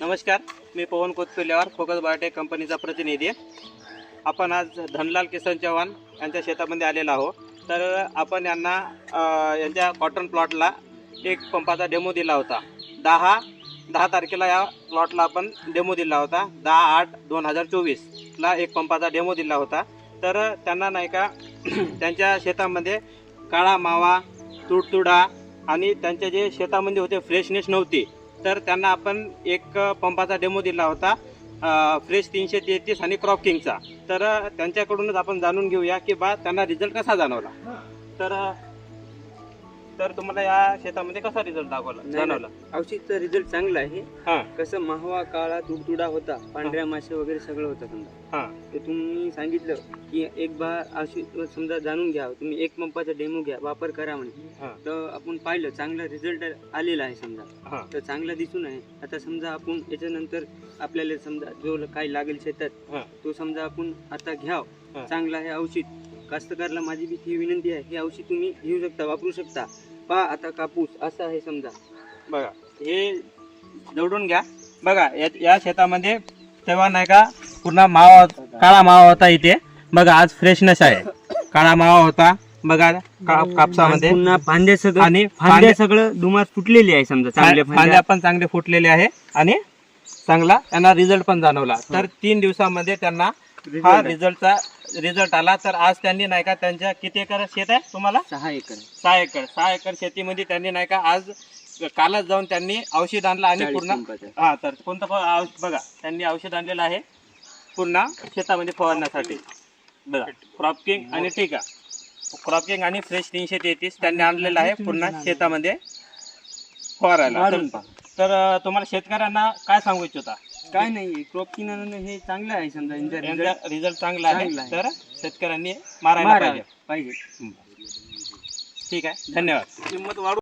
नमस्कार मी पवन कोतपिल्यावर focus biotech कंपनीचा प्रतिनिधी आपण आज धनलाल किसन चव्हाण यांच्या शेतामध्ये आलेलो आहोत. तर आपण यांना यांच्या कॉटन प्लॉटला एक पंपाचा डेमो दिला होता. दहा दहा तारखेला या प्लॉटला आपण डेमो दिला होता. दहा आठ दोन हजार चोवीसला एक पंपाचा डेमो दिला होता. तर त्यांना नाही का त्यांच्या शेतामध्ये काळा मावा तुडतुडा आणि त्यांच्या जे शेतामध्ये होते फ्रेशनेस नव्हती. तर त्यांना आपण एक पंपाचा डेमो दिला होता फ्रेश तीनशे तेहतीस आणि क्रॉप किंगचा तर त्यांच्याकडूनच आपण जाणून घेऊया की बा त्यांना रिझल्ट कसा जाणवला. तर तर तुम्हाला या शेतामध्ये कसा रिझल्ट दाखवला जाणवला? औषधचा रिझल्ट चांगला आहे. हां. कसं माहवा काळा तुडतुडा होता पांढऱ्या मासे वगैरे सगळं होतं समजा. हां. तर तुम्ही सांगितलं की एक बार औषध समजा जाणून घ्या तुम्ही एक पंपाचा डेमो घ्या वापर करा म्हणे. हां. तर आपण पाहिलं चांगला रिझल्ट आलेला आहे समजा. तर चांगला दिसून आहे. आता समजा आपण याच्यानंतर आपल्याला समजा जो काही लागेल शेतात तो समजा आपण आता घ्याव. चांगला हे औषध. कास्तकारला माझी बी ही विनंती आहे हे औषध तुम्ही घेऊ शकता वापरू शकता. पहा आता कापूस असा आहे समजा. बघा हे जवळून घ्या. बघा या या शेतामध्ये तेव्हा नाही का पूर्ण मावा काळा मावा होता इथे. बघा आज फ्रेशनेस आहे. काळा मावा होता. बघा कापसामध्ये. पुन्हा फांद्या सगळं आणि फांद्या सगळं दुमार फुटलेली आहे समजा चांगल्या फांद्या. फांद्या पण चांगले फुटलेले आहे आणि चांगला त्यांना रिझल्ट पण जाणवला. तर तीन दिवसामध्ये त्यांना हा Result आहे. रिझल्टचा रिझल्ट आला तर आज त्यांनी नाही का त्यांच्या किती एकर शेत आहे तुम्हाला? सहा एकर. सहा एकर. सहा एकर शेतीमध्ये त्यांनी नाही का आज कालच जाऊन त्यांनी औषध आणलं आणि पूर्ण. हा तर कोणतं बघा त्यांनी औषध आणलेलं आहे पूर्ण शेतामध्ये फवारण्यासाठी. बघा क्रॉपकिंग आणि टीका क्रॉपकिंग आणि फ्रेश तीनशे तेहतीस त्यांनी आणलेलं आहे पूर्ण शेतामध्ये फवारायला. तर- तुम्हाला शेतकऱ्यांना काय सांगू इच्छिता? काय नाही क्रॉप किनानं हे चांगलं आहे समजा यांचा यांचा result रिझल्ट चांगला आहे चांगला आहे. तर शेतकऱ्यांनी मारायला मारा पाहिजे. पाहिजे. ठीक आहे धन्यवाद. किंमत वाढू